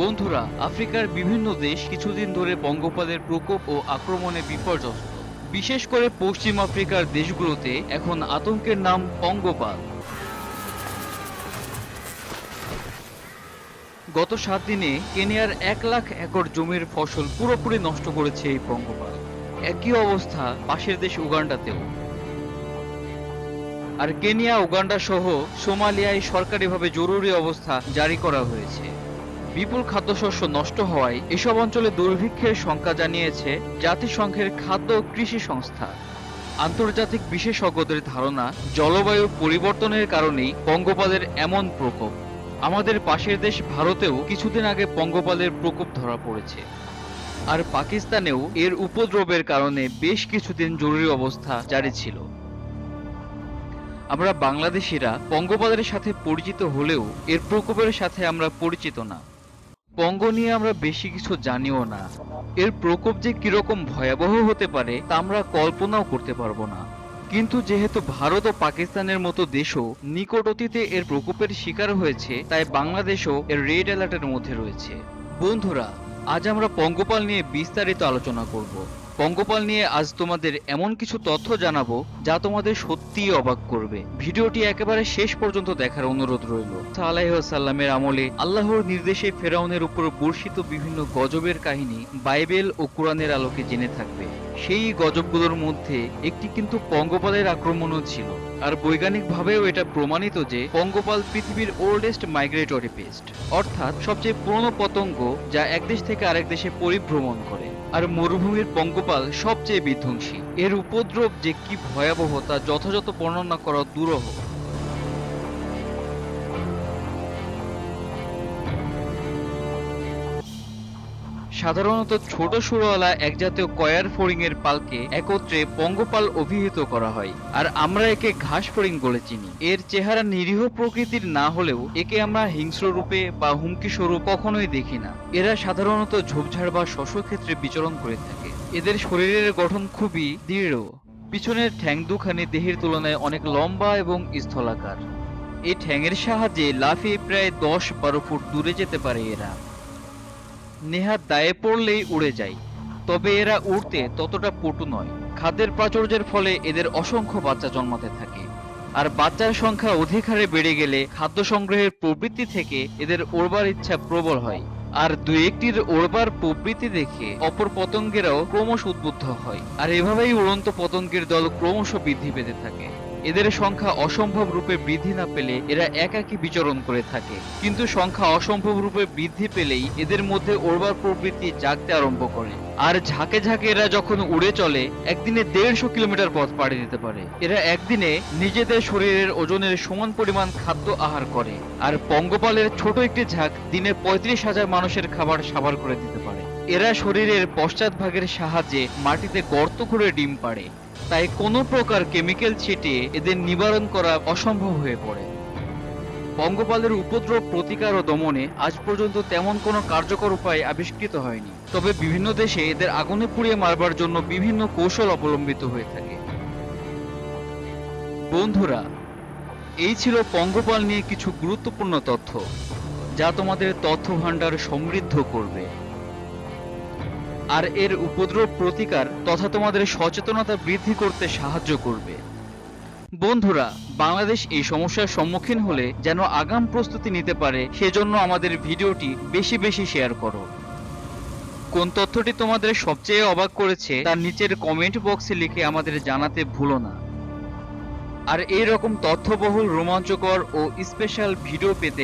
বন্ধুরা, আফ্রিকার বিভিন্ন দেশ কিছুদিন ধরে পঙ্গপালের প্রকোপ ও আক্রমণে বিপর্যস্ত। বিশেষ করে পশ্চিম আফ্রিকার দেশগুলোতে এখন আতঙ্কের নাম পঙ্গপাল গত সাত দিনে কেনিয়ার এক লাখ একর জমির ফসল পুরোপুরি নষ্ট করেছে এই পঙ্গপাল একই অবস্থা পাশের দেশ উগান্ডাতেও। আর কেনিয়া, উগান্ডা সহ সোমালিয়ায় সরকারিভাবে জরুরি অবস্থা জারি করা হয়েছে। বিপুল খাদ্যশস্য নষ্ট হওয়ায় এসব অঞ্চলে দুর্ভিক্ষের শঙ্কা জানিয়েছে জাতিসংঘের খাদ্য ও কৃষি সংস্থা। আন্তর্জাতিক বিশেষজ্ঞদের ধারণা, জলবায়ু পরিবর্তনের কারণেই পঙ্গপালের এমন প্রকোপ। আমাদের পাশের দেশ ভারতেও কিছুদিন আগে পঙ্গপালের প্রকোপ ধরা পড়েছে। আর পাকিস্তানেও এর উপদ্রবের কারণে বেশ কিছুদিন জরুরি অবস্থা জারি ছিল। আমরা বাংলাদেশিরা পঙ্গপালের সাথে পরিচিত হলেও এর প্রকোপের সাথে আমরা পরিচিত না। পঙ্গ নিয়ে আমরা বেশি কিছু জানিও না। এর প্রকোপ যে কীরকম ভয়াবহ হতে পারে, তা আমরা কল্পনাও করতে পারব না। কিন্তু যেহেতু ভারত ও পাকিস্তানের মতো দেশও নিকট অতীতে এর প্রকোপের শিকার হয়েছে, তাই বাংলাদেশও এর রেড অ্যালার্টের মধ্যে রয়েছে। বন্ধুরা, আজ আমরা পঙ্গপাল নিয়ে বিস্তারিত আলোচনা করব। পঙ্গপাল নিয়ে আজ তোমাদের এমন কিছু তথ্য জানাব যা তোমাদের সত্যিই অবাক করবে। ভিডিওটি একেবারে শেষ পর্যন্ত দেখার অনুরোধ রইল। সাল্লামের আমলে আল্লাহর নির্দেশে ফেরাউনের উপর বর্ষিত বিভিন্ন গজবের কাহিনী বাইবেল ও কোরআনের আলোকে জেনে থাকবে। সেই গজবগুলোর মধ্যে একটি কিন্তু পঙ্গপালের আক্রমণও ছিল। আর বৈজ্ঞানিকভাবেও এটা প্রমাণিত যে পঙ্গপাল পৃথিবীর ওল্ডেস্ট মাইগ্রেটরি পেস্ট, অর্থাৎ সবচেয়ে পুরনো পতঙ্গ যা এক দেশ থেকে আরেক দেশে পরিভ্রমণ করে। আর মরুভূমির পঙ্গপাল সবচেয়ে বিধ্বংসী। এর উপদ্রব যে কি ভয়াবহ তা যথাযথ বর্ণনা করা দুরূহ। সাধারণত ছোট সুরওয়ালা এক জাতীয় কয়ার ফড়িং এর পালকে একত্রে পঙ্গপাল অভিহিত করা হয়, আর আমরা একে ঘাস ফড়িং বলে চিনি। এর চেহারা নিরীহ প্রকৃতির না হলেও একে আমরা হিংস্র রূপে বা হুমকি স্বরূপ কখনোই দেখি না। এরা সাধারণত ঝোপঝাড় বা শস্য ক্ষেত্রে বিচরণ করে থাকে। এদের শরীরের গঠন খুবই দৃঢ়। পিছনের ঠ্যাং দুখানি দেহের তুলনায় অনেক লম্বা এবং স্থলাকার। এই ঠ্যাংয়ের সাহায্যে লাফিয়ে প্রায় দশ বারো ফুট দূরে যেতে পারে এরা। নেহাত দায়ে পড়লেই উড়ে যায়। তবে এরা উড়তে ততটা পটু নয়। খাদ্যের প্রাচুর্যের ফলে এদের অসংখ্য বাচ্চা জন্মাতে থাকে। আর বাচ্চার সংখ্যা অধিক হারে বেড়ে গেলে খাদ্য সংগ্রহের প্রবৃত্তি থেকে এদের ওড়বার ইচ্ছা প্রবল হয়। আর দু একটির ওড়বার প্রবৃত্তি দেখে অপর পতঙ্গেরাও ক্রমশ উদ্বুদ্ধ হয়। আর এভাবেই উড়ন্ত পতঙ্গের দল ক্রমশ বৃদ্ধি পেতে থাকে। এদের সংখ্যা অসম্ভব রূপে বৃদ্ধি না পেলে এরা একাকী বিচরণ করে থাকে। কিন্তু সংখ্যা অসম্ভব রূপে বৃদ্ধি পেলেই এদের মধ্যে ওড়বার প্রবৃত্তি জাগতে আরম্ভ করে। আর ঝাঁকে ঝাঁকে এরা যখন উড়ে চলে, একদিনে দেড়শো কিলোমিটার পথ পাড়ি দিতে পারে। এরা একদিনে নিজেদের শরীরের ওজনের সমান পরিমাণ খাদ্য আহার করে। আর পঙ্গপালের ছোট একটি ঝাঁক দিনে পঁয়ত্রিশ হাজার মানুষের খাবার সাবার করে দিতে পারে। এরা শরীরের পশ্চাৎভাগের সাহায্যে মাটিতে গর্ত করে ডিম পাড়ে। তাই কোনো প্রকার কেমিক্যাল ছিটিয়ে এদের নিবারণ করা অসম্ভব হয়ে পড়ে। পঙ্গপালের উপদ্রব, প্রতিকার ও দমনে আজ পর্যন্ত তেমন কোনো কার্যকর উপায় আবিষ্কৃত হয়নি। তবে বিভিন্ন দেশে এদের আগুনে পুড়িয়ে মারবার জন্য বিভিন্ন কৌশল অবলম্বিত হয়ে থাকে। বন্ধুরা, এই ছিল পঙ্গপাল নিয়ে কিছু গুরুত্বপূর্ণ তথ্য, যা তোমাদের তথ্য ভাণ্ডার সমৃদ্ধ করবে। আর এর উপদ্রব প্রতিকার তথা তোমাদের সচেতনতা বৃদ্ধি করতে সাহায্য করবে। বন্ধুরা, বাংলাদেশ এই সমস্যার সম্মুখীন হলে যেন আগাম প্রস্তুতি নিতে পারে, সেজন্য আমাদের ভিডিওটি বেশি বেশি শেয়ার করো। কোন তথ্যটি তোমাদের সবচেয়ে অবাক করেছে তার নিচের কমেন্ট বক্সে লিখে আমাদের জানাতে ভুলো না। আর এই রকম তথ্যবহুল, রোমাঞ্চকর ও স্পেশাল ভিডিও পেতে